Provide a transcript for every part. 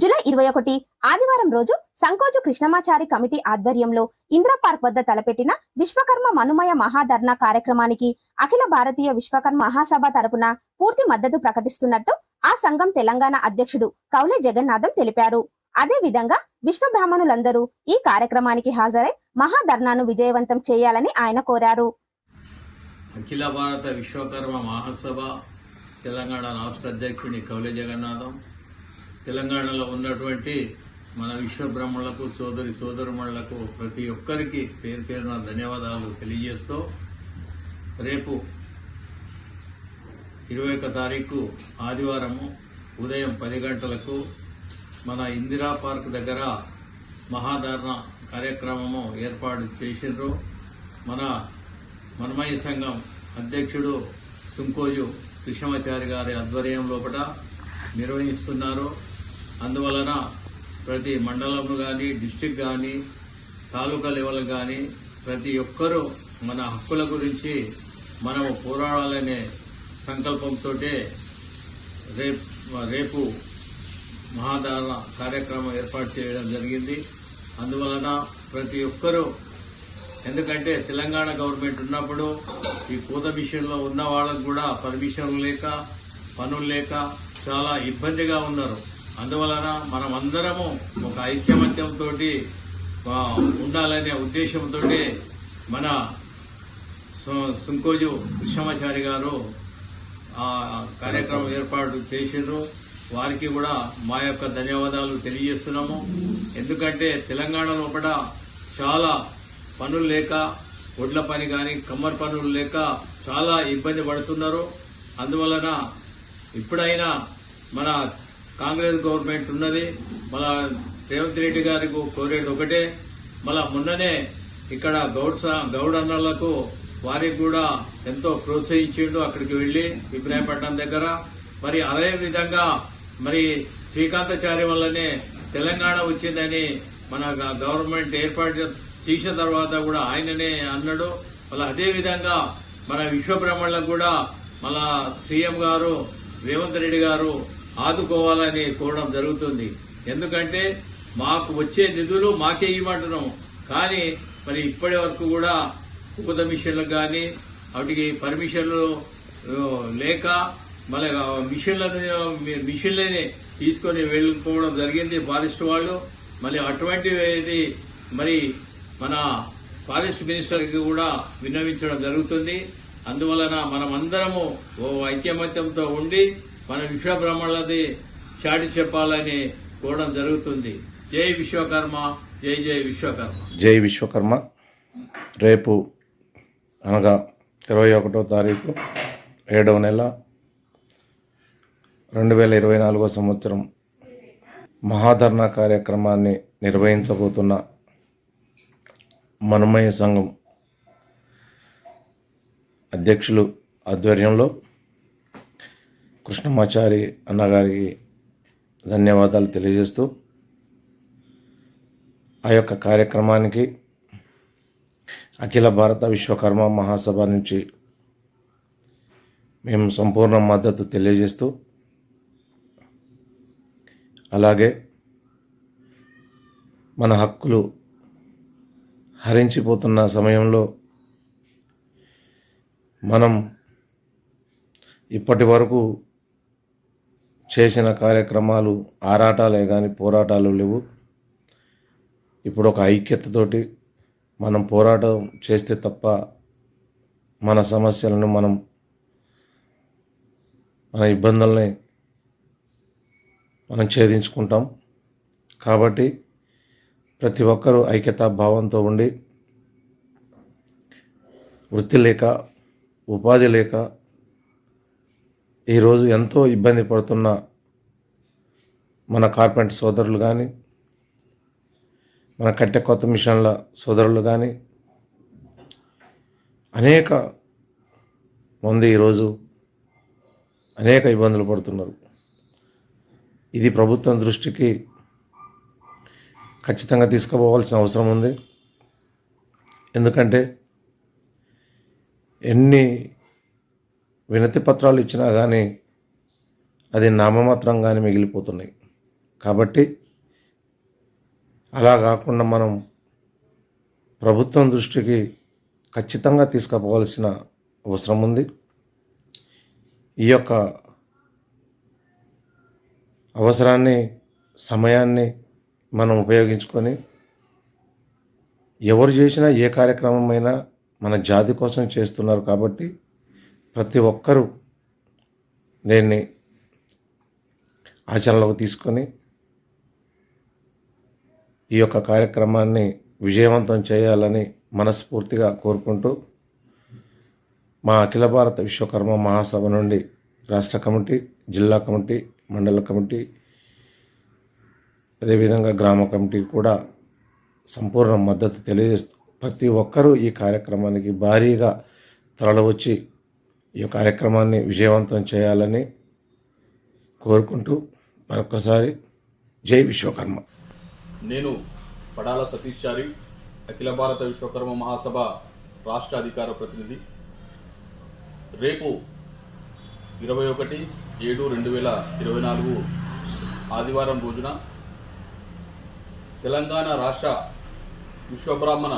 July ఇరవై ఒకటి ఆదివారం రోజు సంకోజు కృష్ణమాచారి కమిటీ ఆధ్వర్యంలో ఇందిరా పార్క్ వద్ద తలపెట్టిన విశ్వకర్మ మనుమయ మహాధర్నా కార్యక్రమానికి అఖిల భారతీయ విశ్వకర్మ మహాసభ తరపున పూర్తి మద్దతు ప్రకటిస్తున్నట్టు ఆ సంఘం తెలంగాణ అధ్యక్షుడు కౌలే జగన్నాథం తెలిపారు. అదే విధంగా విశ్వ బ్రాహ్మణులందరూ ఈ కార్యక్రమానికి హాజరై మహాధర్నాను విజయవంతం చేయాలని ఆయన కోరారు. అఖిల భారత విశ్వకర్మ మహాసభ తెలంగాణ రాష్ట్ర అధ్యక్షుని కౌలే జగన్నాథం తెలంగాణలో ఉన్నటువంటి మన విశ్వబ్రహ్మణులకు సోదరి సోదరుమణులకు ప్రతి ఒక్కరికి పేరు పేరున ధన్యవాదాలు తెలియజేస్తూ రేపు ఇరవై ఒక తారీఖు ఆదివారము ఉదయం పది గంటలకు మన ఇందిరా పార్క్ దగ్గర మహాధారణ కార్యక్రమము ఏర్పాటు చేసిండ్రు. మన మన్మయ సంఘం అధ్యక్షుడు తుంకోజు కృష్ణమాచారి గారి ఆధ్వర్యం లోపల నిర్వహిస్తున్నారు. అందువలన ప్రతి మండలం కానీ డిస్టిక్ కానీ తాలూకా లెవెల్ కానీ ప్రతి ఒక్కరూ మన హక్కుల గురించి మనము పోరాడాలనే సంకల్పంతో రేపు రేపు మహాధారణ కార్యక్రమం ఏర్పాటు చేయడం జరిగింది. అందువలన ప్రతి ఒక్కరూ ఎందుకంటే తెలంగాణ గవర్నమెంట్ ఉన్నప్పుడు ఈ పూత విషయంలో ఉన్న వాళ్ళకు కూడా పర్మిషన్లు లేక పనులు లేక చాలా ఇబ్బందిగా ఉన్నారు. అందువలన మనం అందరము ఒక ఐక్యమత్యంతో ఉండాలనే ఉద్దేశంతో మన సుంకోజు కృష్ణమాచారి గారు ఆ కార్యక్రమం ఏర్పాటు చేసిండ్రు. వారికి కూడా మా యొక్క ధన్యవాదాలు తెలియజేస్తున్నాము. ఎందుకంటే తెలంగాణ లోపల చాలా పనులు లేక ఒడ్ల పని కానీ కమ్మర్ పనులు లేక చాలా ఇబ్బంది పడుతున్నారు. అందువలన ఇప్పుడైనా మన కాంగ్రెస్ గవర్నమెంట్ ఉన్నది. మళ్ళా రేవంత్ రెడ్డి గారికి కోరేది ఒకటే. మళ్ళా మొన్ననే ఇక్కడ గౌడ్ సా- గౌడ్ అన్నలకు వారికి కూడా ఎంతో ప్రోత్సహించిండు అక్కడికి వెళ్ళి ఇబ్రాహీంపట్నం దగ్గర. మరి అదే విధంగా మరి శ్రీకాంతాచార్య వల్లనే తెలంగాణ వచ్చిందని మన గవర్నమెంట్ ఏర్పాటు చేసిన తర్వాత కూడా ఆయననే అన్నాడు. మళ్ళీ అదే విధంగా మన విశ్వబ్రహ్మణులకు కూడా మళ్ళా సీఎం గారు రేవంత్ రెడ్డి గారు ఆదుకోవాలని కోరడం జరుగుతుంది. ఎందుకంటే మాకు వచ్చే నిధులు మాకే ఇవ్వమంటున్నాం కానీ మరి ఇప్పటి వరకు కూడా ఉపద మిషన్లకు కానీ వాటికి పర్మిషన్లు లేక మళ్ళీ మిషన్లను మిషన్లనే తీసుకొని వెళ్ళిపోవడం జరిగింది ఫారెస్ట్ వాళ్ళు. మళ్ళీ అటువంటిది మరి మన ఫారెస్ట్ మినిస్టర్కి కూడా విన్నవించడం జరుగుతుంది. అందువలన మనమందరము ఓ ఐక్యమత్యంతో ఉండి మన విశ్వ బ్రహ్మణులది చాటి చెప్పాలని కోరడం జరుగుతుంది. జై విశ్వకర్మ జై జై విశ్వకర్మ. జై విశ్వకర్మ. రేపు అనగా ఇరవై ఒకటో తారీఖు ఏడవ నెల రెండు వేల ఇరవై నాలుగో సంవత్సరం మహాధర్ణ కార్యక్రమాన్ని నిర్వహించబోతున్న మనమయ సంఘం అధ్యక్షులు ఆధ్వర్యంలో కృష్ణమాచారి అన్నగారికి ధన్యవాదాలు తెలియజేస్తూ ఆ యొక్క కార్యక్రమానికి అఖిల భారత విశ్వకర్మ మహాసభ నుంచి మేము సంపూర్ణ మద్దతు తెలియజేస్తూ అలాగే మన హక్కులు హరించిపోతున్న సమయంలో మనం ఇప్పటి వరకు చేసిన కార్యక్రమాలు ఆరాటాలే కానీ పోరాటాలు లేవు. ఇప్పుడు ఒక ఐక్యతతోటి మనం పోరాటం చేస్తే తప్ప మన సమస్యలను మనం మన ఇబ్బందుల్ని మనం ఛేదించుకుంటాం. కాబట్టి ప్రతి ఒక్కరూ ఐక్యతా భావంతో ఉండి వృత్తి లేక ఉపాధి లేక ఈరోజు ఎంతో ఇబ్బంది పడుతున్న మన కార్పెంటర్ సోదరులు కానీ మన కట్టె కొత్త మిషన్ల సోదరులు కానీ అనేక మంది ఈరోజు అనేక ఇబ్బందులు పడుతున్నారు. ఇది ప్రభుత్వం దృష్టికి ఖచ్చితంగా తీసుకుపోవాల్సిన అవసరం ఉంది. ఎందుకంటే ఎన్ని వినతి పత్రాలు ఇచ్చినా కానీ అది నామమాత్రంగానే మిగిలిపోతున్నాయి. కాబట్టి అలా కాకుండా మనం ప్రభుత్వం దృష్టికి ఖచ్చితంగా తీసుకుపోవాల్సిన అవసరం ఉంది. ఈ యొక్క అవసరాన్ని సమయాన్ని మనం ఉపయోగించుకొని ఎవరు చేసినా ఏ కార్యక్రమమైనా మన జాతి కోసం చేస్తున్నారు కాబట్టి ప్రతి ఒక్కరూ దీన్ని ఆచరణలోకి తీసుకొని ఈ యొక్క కార్యక్రమాన్ని విజయవంతం చేయాలని మనస్ఫూర్తిగా కోరుకుంటూ మా అఖిల భారత విశ్వకర్మ మహాసభ నుండి రాష్ట్ర కమిటీ జిల్లా కమిటీ మండల కమిటీ అదేవిధంగా గ్రామ కమిటీ కూడా సంపూర్ణ మద్దతు తెలియజేస్తూ ప్రతి ఒక్కరూ ఈ కార్యక్రమానికి భారీగా తరలివచ్చి ఈ కార్యక్రమాన్ని విజయవంతం చేయాలని కోరుకుంటూ మరొకసారి జై విశ్వకర్మ. నేను పడాల సతీష్ చారి అఖిల భారత విశ్వకర్మ మహాసభ రాష్ట్ర అధికార ప్రతినిధి. రేపు ఇరవై ఒకటి ఏడు రెండు వేల ఇరవై నాలుగు ఆదివారం రోజున తెలంగాణ రాష్ట్ర విశ్వబ్రాహ్మణ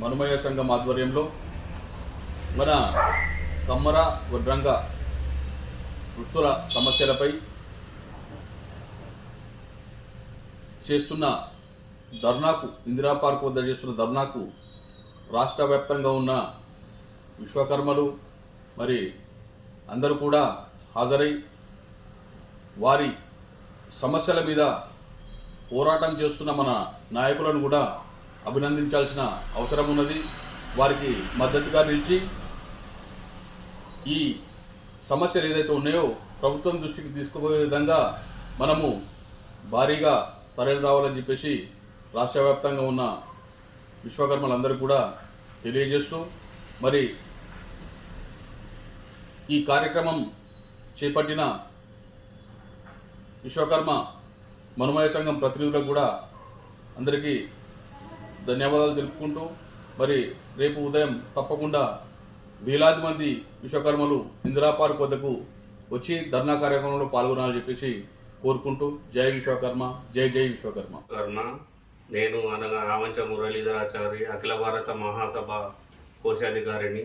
మనుమయ సంఘం ఆధ్వర్యంలో మన కమ్మర వడ్రంగ వృత్తుల సమస్యలపై చేస్తున్న ధర్నాకు ఇందిరా పార్క్ వద్ద చేస్తున్న ధర్నాకు రాష్ట్ర వ్యాప్తంగా ఉన్న విశ్వకర్మలు మరి అందరూ కూడా హాజరై వారి సమస్యల మీద పోరాటం చేస్తున్న మన నాయకులను కూడా అభినందించాల్సిన అవసరం ఉన్నది. వారికి మద్దతుగా నిలిచి ఈ సమస్యలు ఏదైతే ఉన్నాయో ప్రభుత్వం దృష్టికి తీసుకుపోయే విధంగా మనము భారీగా తరలి రావాలని చెప్పేసి రాష్ట్ర వ్యాప్తంగా ఉన్న విశ్వకర్మలందరూ కూడా తెలియజేస్తూ మరి ఈ కార్యక్రమం చేపట్టిన విశ్వకర్మ మనుమయ సంఘం ప్రతినిధులకు కూడా అందరికీ ధన్యవాదాలు తెలుపుకుంటూ మరి రేపు ఉదయం తప్పకుండా వేలాది మంది విశ్వకర్మలు ఇందిరా పార్క్ వద్దకు వచ్చి ధర్నా కార్యక్రమంలో పాల్గొనాలని చెప్పేసి కోరుకుంటూ జై విశ్వకర్మ జై జై విశ్వకర్మ. కర్మ నేను అనగా ఆవంచ మురళీధరాచారి అఖిల భారత మహాసభ కోశాధికారిని.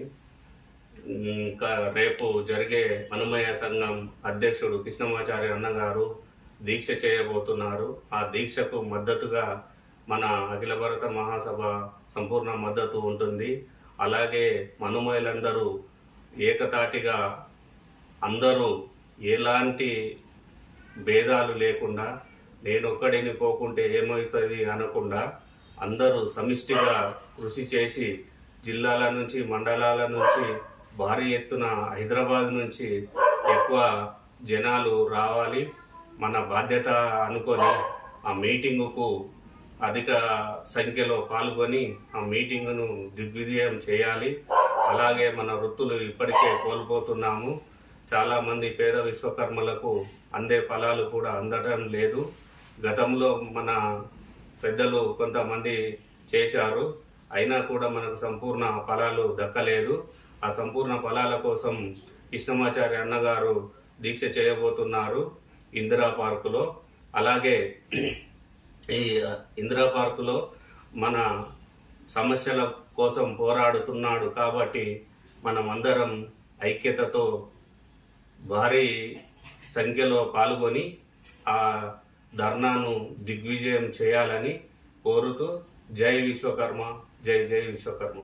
ఇంకా రేపు జరిగే అనుమయ సంఘం అధ్యక్షుడు కృష్ణమాచారి అన్నగారు దీక్ష చేయబోతున్నారు. ఆ దీక్షకు మద్దతుగా మన అఖిల భారత మహాసభ సంపూర్ణ మద్దతు ఉంటుంది. అలాగే మనుమయులందరూ ఏకతాటిగా అందరూ ఎలాంటి భేదాలు లేకుండా నేను ఒక్కడిని పోకుంటే ఏమవుతుంది అనకుండా అందరూ సమిష్టిగా కృషి చేసి జిల్లాల నుంచి మండలాల నుంచి భారీ ఎత్తున హైదరాబాద్ నుంచి ఎక్కువ జనాలు రావాలి. మన బాధ్యత అనుకొని ఆ మీటింగుకు అధిక సంఖ్యలో పాల్గొని ఆ మీటింగ్ను దిగ్విజయం చేయాలి. అలాగే మన వృత్తులు ఇప్పటికే కోల్పోతున్నాము. చాలామంది పేద విశ్వకర్మలకు అందే ఫలాలు కూడా అందడం లేదు. గతంలో మన పెద్దలు కొంతమంది చేశారు. అయినా కూడా మనకు సంపూర్ణ ఫలాలు దక్కలేదు. ఆ సంపూర్ణ ఫలాల కోసం కృష్ణమాచార్య అన్నగారు దీక్ష చేయబోతున్నారు ఇందిరా పార్కులో. అలాగే ఈ ఇందిరా పార్కులో మన సమస్యల కోసం పోరాడుతున్నాడు కాబట్టి మనం అందరం ఐక్యతతో భారీ సంఖ్యలో పాల్గొని ఆ ధర్నాను దిగ్విజయం చేయాలని కోరుతూ జై విశ్వకర్మ జై జై విశ్వకర్మ.